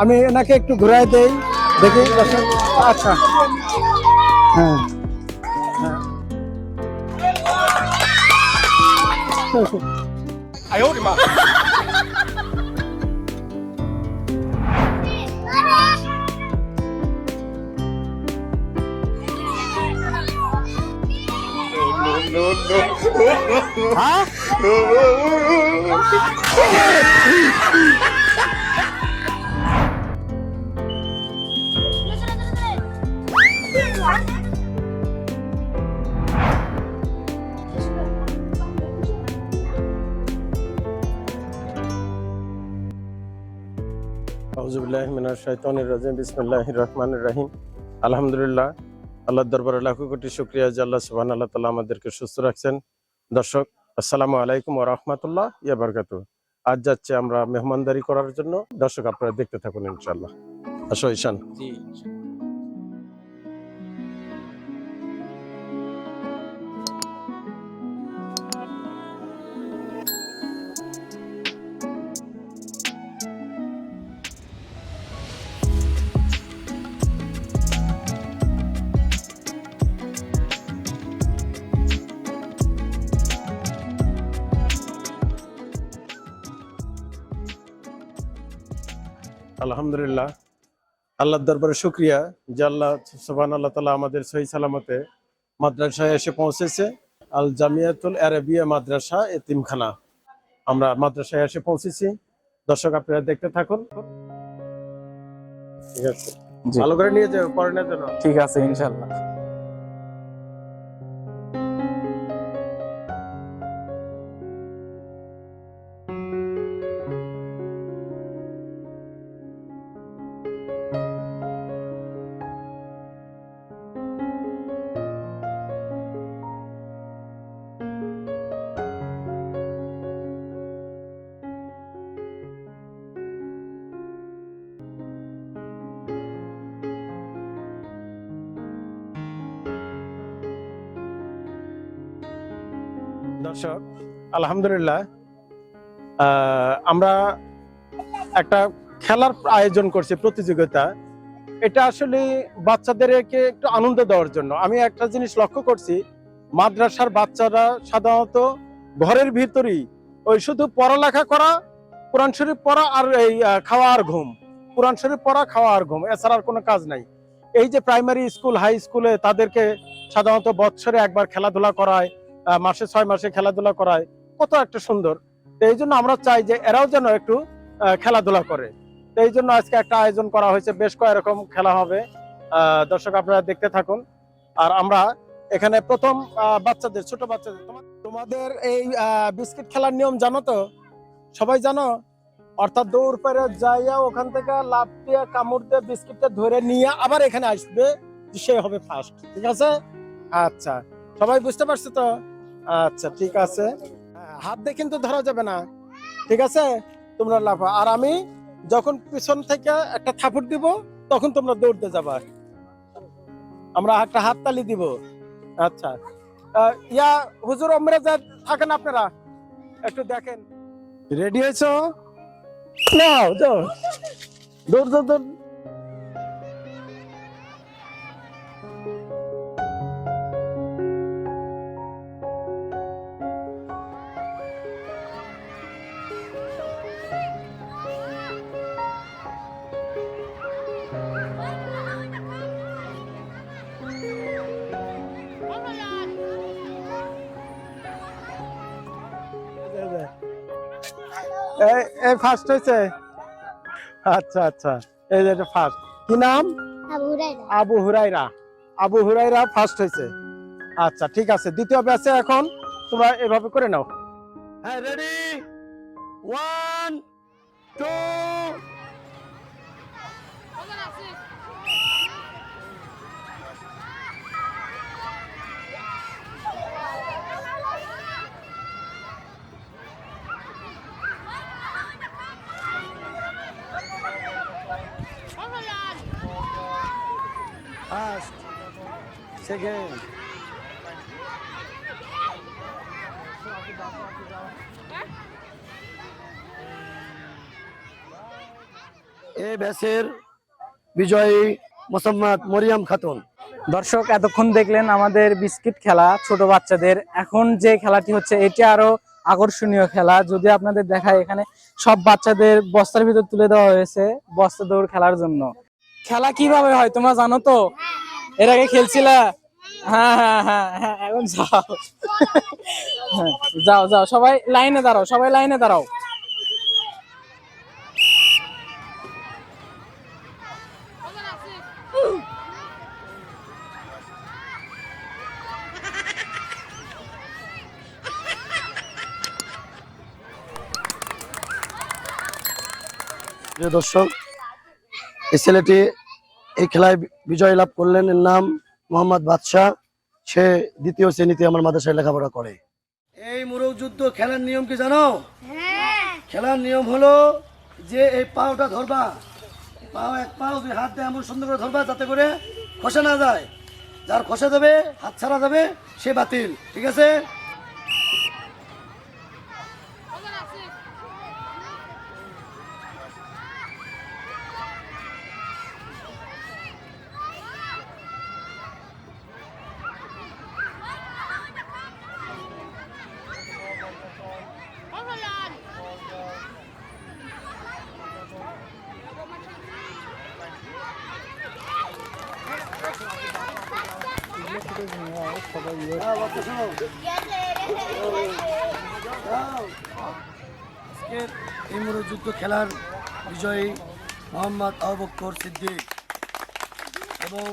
আমি এনাকে একটু ঘুরাই দেই দেখি আচ্ছা হ্যাঁ No, no. Huh? No, no. আউজুবিল্লাহ মিনার শাইতানির রাজিম, বিসমিল্লাহির রহমানির রাহিম। আলহামদুলিল্লাহ, আল্লাহর দরবারে লাখো কোটি শুক্রিয়া যে আল্লাহ সুবাহ আল্লাহ তালা আমাদেরকে সুস্থ রাখছেন। দর্শক, আসসালামু আলাইকুম রহমতুল্লাহ ইয়া বারাকাতুহু। আজ যাচ্ছে আমরা মেহমানদারি করার জন্য। দর্শক, আপনারা দেখতে থাকুন ইনশাল্লাহ আসো ঈশান। আলহামদুলিল্লাহ। আল্লাহর দরবারে শুক্রিয়া যে আল্লাহ সোহান আল্লাহ তালা আমাদের সহি সালামতে মাদ্রাসায় এসে পৌঁছেছে। আল জামিয়াতুল আরবিয়া মাদ্রাসা এতিমখানা। আমরা মাদ্রাসায় এসে পৌঁছেছি। দর্শক আপনারা দেখতে থাকুন। ঠিক আছে। ভালো করে নিয়ে যাও পড়ানোর জন্য। ঠিক আছে ইনশাল্লাহ দর্শক, আলহামদুলিল্লাহ আমরা একটা খেলার আয়োজন করছি প্রতিযোগিতা। এটা আসলে বাচ্চাদেরকে একটু আনন্দ দেওয়ার জন্য। আমি একটা জিনিস লক্ষ্য করছি, মাদ্রাসার বাচ্চারা সাধারণত ঘরের ভিতরেই ওই শুধু পড়ালেখা করা, কোরআন শরীফ পড়া আর এই খাওয়া আর ঘুম। কোরআন শরীফ পড়া, খাওয়া আর ঘুম, এছাড়া আর কোনো কাজ নাই। এই যে প্রাইমারি স্কুল হাই স্কুলে তাদেরকে সাধারণত বৎসরে একবার খেলাধুলা করায় মাসে ছয় মাসে খেলাধুলা করায়। কত একটা সুন্দর। তো এই জন্য আমরা চাই যে এরাও যেন একটু খেলাধুলা করে। তো এই জন্য আজকে একটা আয়োজন করা হয়েছে। বেশ কয়েক রকম খেলা হবে। দর্শক আপনারা দেখতে থাকুন। আর আমরা এখানে প্রথম বাচ্চাদের, ছোট বাচ্চাদের। তোমাদের এই বিস্কিট খেলার নিয়ম জানো তো? সবাই জানো? অর্থাৎ দৌড় পেরে যাইয়া ওখান থেকে লাভ দিয়ে, কামড় দিয়ে বিস্কিটটা ধরে নিয়ে আবার এখানে আসবে সে হবে ফার্স্ট ঠিক আছে? আচ্ছা। সবাই বুঝতে পারছ তো? আচ্ছা ঠিক আছে। হাত দিয়ে কিন্তু ধরা যাবে না। ঠিক আছে? তোমরা লাফা। আর আমি যখন পিছন থেকে একটা থাপুর দিব, তখন তোমরা দৌড়তে যাবা। আমরা একটা হাত তালি দিব। আচ্ছা। ইয়া, হুজুর ওমরে যা থাকেন আপনারা? একটু দেখেন। রেডি হয়েছো? যাও। দৌড় দৌড় দৌড়। এই ফার্স্ট হয়েছে? আচ্ছা আচ্ছা। এই যে ফার্স্ট কি নাম? আবু হুরাইরা আবু হুরাইরা ফার্স্ট হয়েছে। আচ্ছা ঠিক আছে। দ্বিতীয় ব্যাচে এখন তোমরা এভাবে করে নাও। হ্যাঁ রেডি ওয়ান টু ফার্স্ট ব্যাসের বিজয়ী মোসাম্মদ মরিয়াম খাতুন। দর্শক, এতক্ষণ দেখলেন আমাদের বিস্কিট খেলা ছোট বাচ্চাদের। এখন যে খেলাটি হচ্ছে, এটি আরও আকর্ষণীয় খেলা। যদি আপনাদের দেখায়, এখানে সব বাচ্চাদের বস্তার ভিতর তুলে দেওয়া হয়েছে বস্তা দৌড় খেলার জন্য। খেলা কীভাবে হয়, তোমরা জানো তো? এর আগে খেলছিলা? হ্যাঁ হ্যাঁ হ্যাঁ হ্যাঁ এখন যাও। যাও যাও, সবাই লাইনে দাঁড়াও, সবাই লাইনে দাঁড়াও। দর্শক, এই ছেলেটি এই খেলায় বিজয় লাভ করলেন। এর নাম মোহাম্মদ বাদশাহ। সে দ্বিতীয় শ্রেণীতে আমার মাদ্রাসায় লেখাপড়া করে। এই মুরগ যুদ্ধ খেলার নিয়ম কি জানো? খেলার নিয়ম হলো যে এই পাওটা ধরবা। পাও এক পাও দুই হাত দিয়ে এমন সুন্দর করে ধরবা যাতে করে খসে না যায়। যার খসে যাবে হাত ছাড়া যাবে সে বাতিল। ঠিক আছে আজকের এই খেলার বিজয়ী মোহাম্মদ আবুবকর সিদ্দিক এবং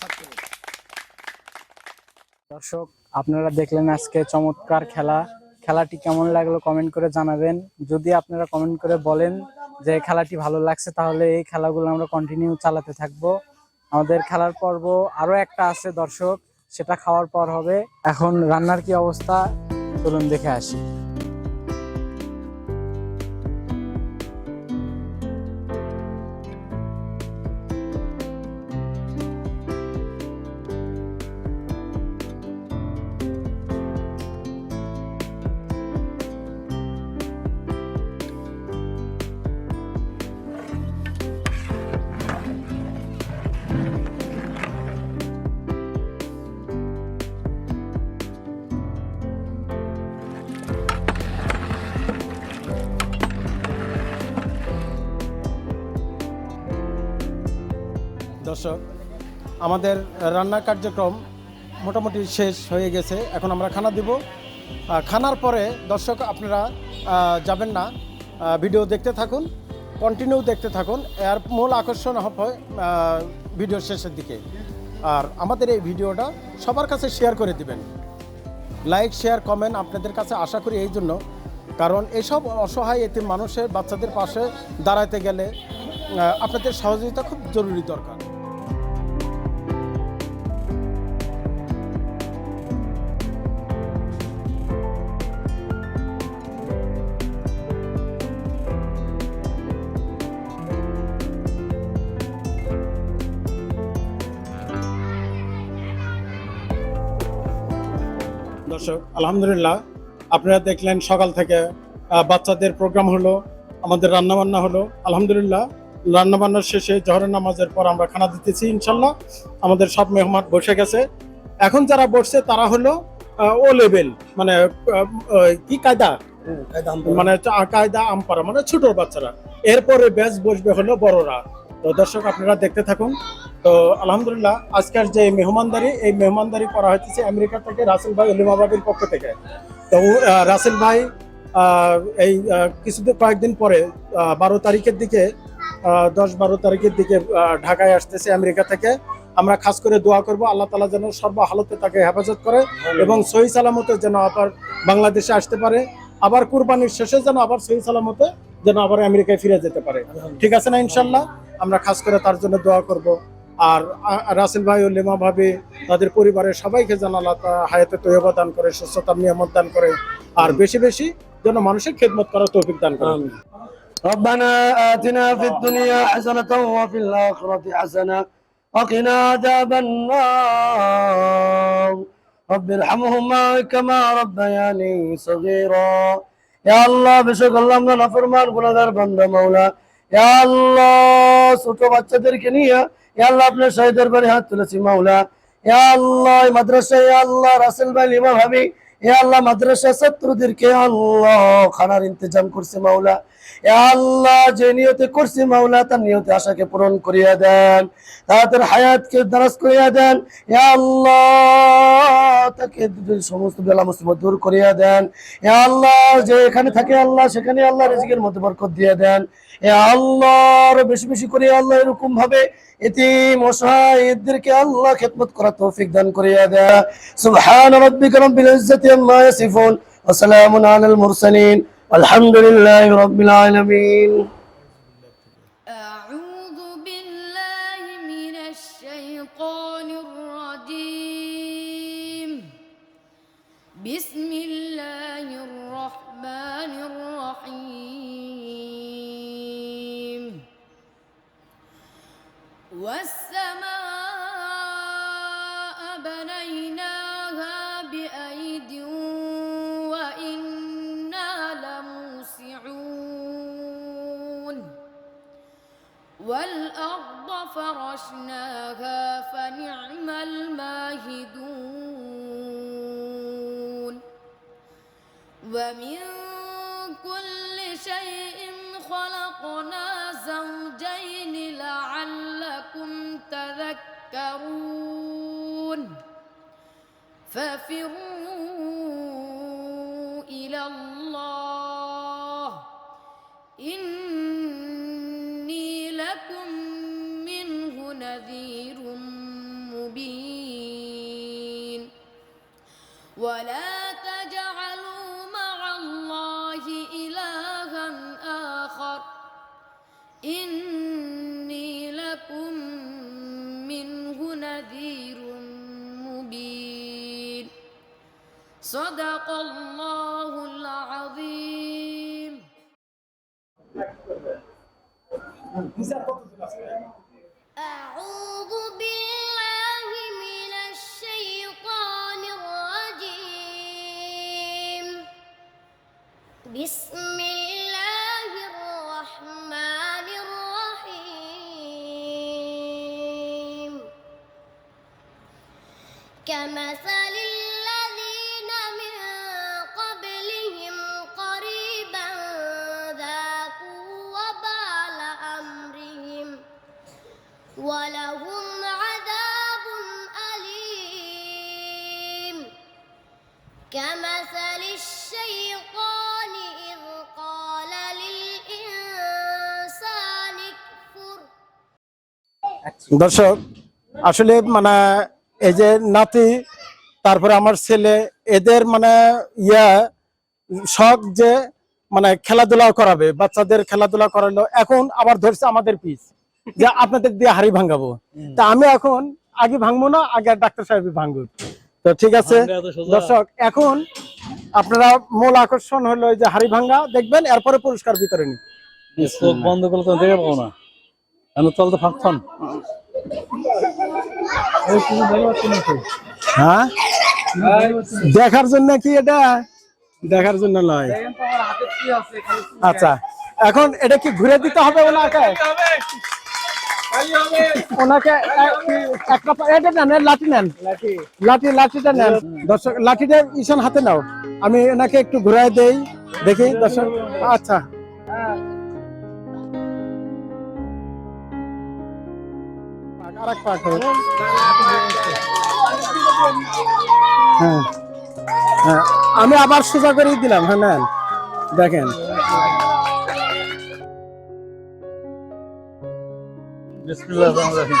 ছাত্র। দর্শক, আপনারা দেখলেন আজকে চমৎকার খেলা। খেলাটি কেমন লাগল কমেন্ট করে জানাবেন। যদি আপনারা কমেন্ট করে বলেন যে খেলাটি ভালো লাগছে, তাহলে এই খেলাগুলো আমরা কন্টিনিউ চালাতে থাকব। আমাদের খেলার পর্ব আরও একটা আছে, দর্শক। সেটা খাওয়ার পর হবে। এখন রান্নার কি অবস্থা? চলুন দেখে আসি। দর্শক, আমাদের রান্নার কার্যক্রম মোটামুটি শেষ হয়ে গেছে। এখন আমরা খানা দিব। খানার পরে দর্শক আপনারা যাবেন না। ভিডিও দেখতে থাকুন কন্টিনিউ দেখতে থাকুন। এর মূল আকর্ষণ হবে ভিডিও শেষের দিকে। আর আমাদের এই ভিডিওটা সবার কাছে শেয়ার করে দিবেন। লাইক শেয়ার কমেন্ট আপনাদের কাছে আশা করি এই জন্য। কারণ এসব অসহায় এতে মানুষের বাচ্চাদের পাশে দাঁড়াতে গেলে আপনাদের সহযোগিতা খুব জরুরি দরকার। দর্শক আলহামদুলিল্লাহ। আপনারা দেখলেন সকাল থেকে বাচ্চাদের প্রোগ্রাম হলো আমাদের রান্নাবান্না হলো। আলহামদুলিল্লাহ রান্নাবান্নার শেষে জহরের নামাজের পর আমরা খানা দিতেছি ইনশাল্লাহ। আমাদের সব মেহমান বসে গেছে। এখন যারা বসছে তারা হলো ও লেভেল মানে কি কায়দা? মানে কায়দা আমপারা মানে ছোট বাচ্চারা। এরপরে ব্যাচ বসবে হলো বড়রা। তো দর্শক আপনারা দেখতে থাকুন। তো আলহামদুলিল্লাহ আজকের যে মেহমানদারি এই মেহমানদারি করা হচ্ছে আমেরিকা থেকে রাসেল ভাই অলিমা বাবির পক্ষ থেকে। তো রাসেল ভাই এই কিছুদিন কয়েকদিন পরে বারো তারিখের দিকে দশ বারো তারিখের দিকে ঢাকায় আসতেছে আমেরিকা থেকে। আমরা খাস করে দোয়া করব আল্লাহ তালা যেন সর্ব হালতে তাকে হেফাজত করে এবং সহি সালামতে যেন আবার বাংলাদেশে আসতে পারে। আবার কুরবানির শেষে যেন আবার সহি সালামতে যেন আবার আমেরিকায় ফিরে যেতে পারে ঠিক আছে না ইনশাল্লাহ আমরা খাস করে তার জন্য দোয়া করব আর আ- রাসেল ভাই ও লেমা ভাবি তাদের পরিবারের সবাইকে যেন আল্লাহ তাআলা হায়াতে তৈবা দান করে সুস্থতা নিয়ামত দান করে আর বেশি বেশি যেন মানুষের খেদমত করার তৌফিক দান করে ربنا آتنا في الدنيا حسنة وفي الآخرة حسنة وقنا عذاب النار رب ارحمهما كما ربياني صغيرا আল্লাহ বেশক আল্লাহ আমরা নাফরমান গুণাগার বান্দা, মাওলা। আল্লাহ, ছোট বাচ্চাদেরকে নিয়ে আল্লাহ আপনার শহীদের বাড়ি হাত তুলেছি, মাওলা। আল্লাহ মাদ্রাসায় আল্লাহ, রাসেল ভাই, ইমাম হাবি ইয়া আল্লাহ মাদ্রাসা ছাত্রদেরকে আল্লাহ খানার ইন্তজাম করছে মাওলা? ইয়া আল্লাহ যে নিয়তে করছে মাওলা, তার নিয়তে আশাকে পূরণ করিয়া দেন, তাদের হায়াতকে দারাজ করিয়া দেন। ইয়া আল্লাহ তাকে সমস্ত বেলা মুসিবত দূর করিয়া দেন। এ আল্লাহ যে এখানে থাকে আল্লাহ, সেখানে আল্লাহ রিজিকের মধ্যে বরকত দিয়ে দেন। এ আল্লাহ আরো বেশি বেশি করে আল্লাহ এরকম ভাবে এতিম অসহায় এদেরকে আল্লাহ খেদমত করার তৌফিক দান করিয়া দেয়া সুবহান রাব্বিকা রাব্বিল ইজ্জাতি আম্মা ইয়াসিফুন ওয়া সালামুন আলাল মুরসালিন আলহামদুলিল্লাহি রাব্বিল আলামিন আউযু বিল্লাহি মিনাশ শাইতানির রাজীম বিসমিল্লাহির والسماء بنيناها بأيد وإنا لموسعون. والأرض فرشناها فنعم الماهدون. ومن ففروا إلى الله إني لكم منه نذير مبين ولا صدق الله العظيم. أعوذ بالله من الشيطان الرجيم. بسم الله الرحمن الرحيم. كمثل দর্শক আসলে মানে এই যে নাতি তারপরে আমার ছেলে এদের মানে ইয়া শখ যে মানে খেলাধুলা করাবে বাচ্চাদের খেলাধুলা করালো এখন আবার ধরছে আমাদের পিস যে আপনাদের দিয়ে হাড়ি ভাঙাবো। তা আমি এখন আগে ভাঙবো না আগে ডাক্তার সাহেব ভাঙবো তো ঠিক আছে দর্শক এখন আপনারা মূল আকর্ষণ হলো এই যে হাড়ি ভাঙ্গা দেখবেন এরপরে পুরস্কার বিতরণী। বন্ধ করলে তো দেখে পাবো না। চল তো ফাঁকছন। হ্যাঁ? দেখার জন্য কি এটা? দেখার জন্য নয়। আচ্ছা এখন এটা কি ঘুরে দিতে হবে ওনাকে? ওনাকে নেন লাঠি নেন। লাঠি, লাঠিটা নেন। লাঠিটা হাতে নাও। আমি এনাকে একটু ঘুরাই দেই। দেখি, দর্শক। আচ্ছা। আর এক পা হ্যাঁ। হ্যাঁ আমি আবার সোজা করে দিলাম হ্যাঁ নেন। দেখেন।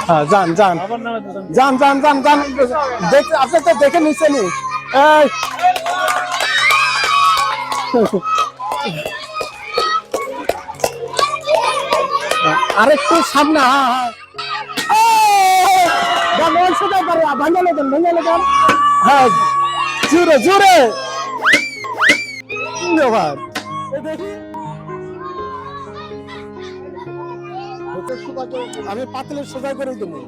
হ্যাঁ যান যান। যান যান যান যান। দেখ আপনি তো দেখে নিচ্ছেন আরেকটু সামনে হ্যাঁ হ্যাঁ। দেন দেন। হ্যাঁ জোরে জোরে ধন্যবাদ। এ দেখি। আমি পাতলের সোজা করে দেবো।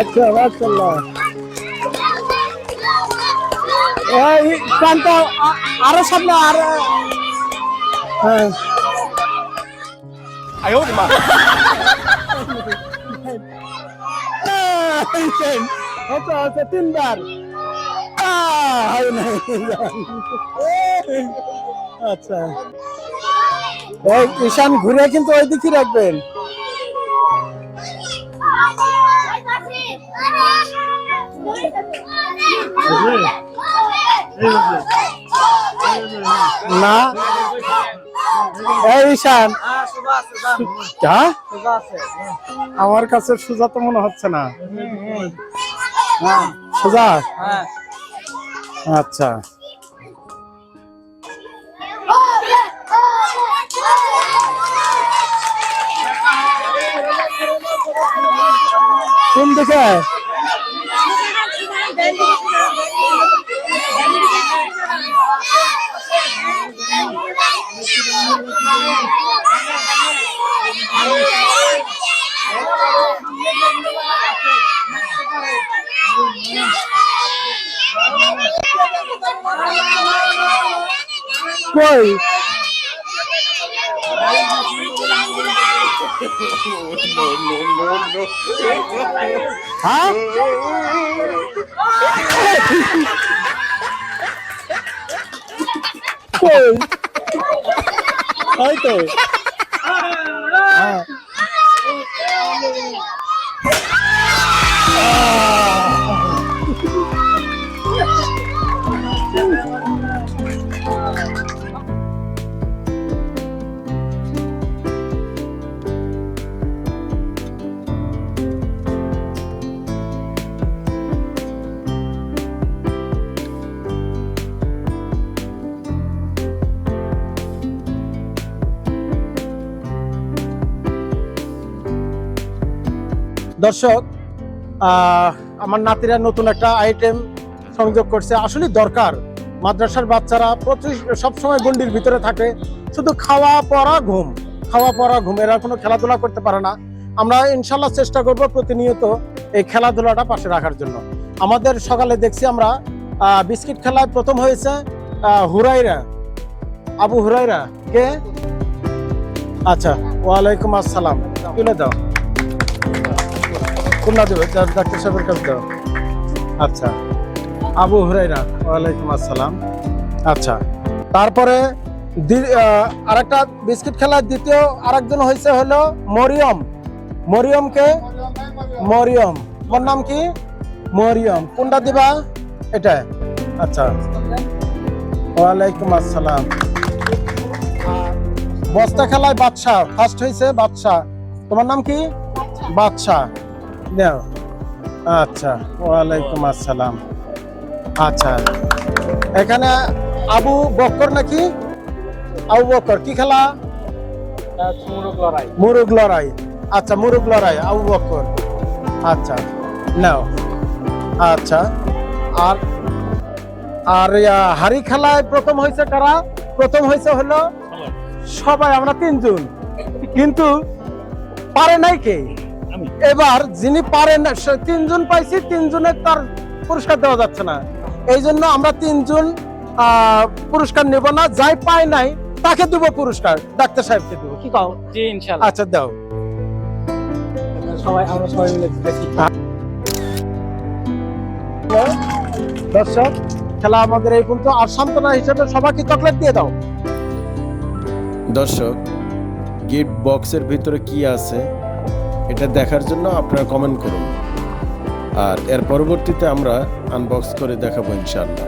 আচ্ছা মাশাআল্লাহ। এই প্রান্ত আরও সামনে আরও হ্যাঁ আচ্ছা আচ্ছা তিনবার আহ, হয় নাই। আচ্ছা এই ঈশান ঘুরে কিন্তু ওই দিকে রাখবেন না এই ঈশান হ্যাঁ? আমার কাছে সুজা তো মনে হচ্ছে না। সুজা? আচ্ছা। কোন দিকে? কই হ্যাঁ কই হয়তো। হ্যাঁ। দর্শক আমার নাতিরা নতুন একটা আইটেম সংযোগ করছে। আসলে দরকার। মাদ্রাসার বাচ্চারা প্রতি সবসময় গন্ডির ভিতরে থাকে। শুধু খাওয়া পড়া ঘুম। খাওয়া পড়া ঘুম, এরা কোনো খেলাধুলা করতে পারে না। আমরা ইনশাল্লাহ চেষ্টা করব প্রতিনিয়ত এই খেলাধুলাটা পাশে রাখার জন্য। আমাদের সকালে দেখছি আমরা বিস্কিট খেলায় প্রথম হয়েছে হুরাইরা আবু হুরাইরা কে? আচ্ছা ওয়ালাইকুম আসসালাম। তুলে দাও। খুলনা দেবে ডাক্তার সাহেবের কাছে দাও আচ্ছা। আবু হুরাইরা ওয়ালাইকুম আসসালাম। আচ্ছা। তারপরে আরেকটা বিস্কিট খেলার দ্বিতীয় আরেকজন হয়েছে হলো মরিয়ম। মরিয়মকে মরিয়ম। ওর নাম কি? মরিয়ম। কোনটা দিবা? এটা। আচ্ছা। ওয়ালাইকুম আসসালাম। বস্তা খেলায় বাদশা ফার্স্ট হয়েছে বাদশা তোমার নাম কি? বাদশা দাও। আচ্ছা ওয়ালাইকুম আসসালাম। আচ্ছা। এখানে আবু বক্কর নাকি? আবু বক্কর কি খেলা? মুরুগ লড়াই। আচ্ছা মুরুগ লড়াই আবু বক্কর। আচ্ছা নাও। আচ্ছা আর আর হাড়ি খেলায় প্রথম হয়েছে কারা? প্রথম হয়েছে হলো সবাই আমরা তিনজন। কিন্তু পারে নাই কে? এবার যিনি পারেন না, তিনজন পাইছি তিনজনের তার পুরস্কার দেওয়া যাচ্ছে না। এই জন্য আমরা তিনজন পুরস্কার নেব না যাই পায় নাই তাকে দেবো পুরস্কার ডাক্তার সাহেবকে দেবো। কি কাও? জি ইনশাআল্লাহ। আচ্ছা দাও। সবাই আমরা সবাই মিলে দেখি। দর্শক খেলা আমাদের এই পর্যন্ত। আর সান্ত্বনা হিসেবে সবাইকে চকলেট দিয়ে দাও। দর্শক গিফট বক্সের ভিতরে কি আছে? এটা দেখার জন্য আপনারা কমেন্ট করুন। আর এর পরবর্তীতে আমরা আনবক্স করে দেখাবো ইনশাআল্লাহ।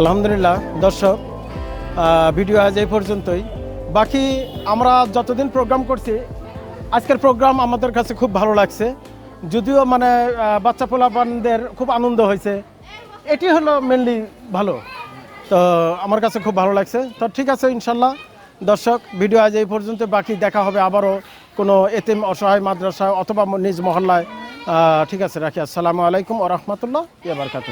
আলহামদুলিল্লাহ, দর্শক ভিডিও আজ এই পর্যন্তই। বাকি আমরা যতদিন প্রোগ্রাম করছি, আজকের প্রোগ্রাম আমাদের কাছে খুব ভালো লাগছে। যদিও মানে বাচ্চা পোলাপানদের খুব আনন্দ হয়েছে। এটি হলো মেনলি ভালো। তো আমার কাছে খুব ভালো লাগছে। তো ঠিক আছে ইনশাল্লাহ দর্শক ভিডিও আজ এই পর্যন্ত। বাকি দেখা হবে আবারও। কোনো এতিম, অসহায় মাদ্রাসা অথবা নিজ মহল্লায় ঠিক আছে, রাখি। আসসালামু আলাইকুম ও রহমতুল্লাহ বারকাত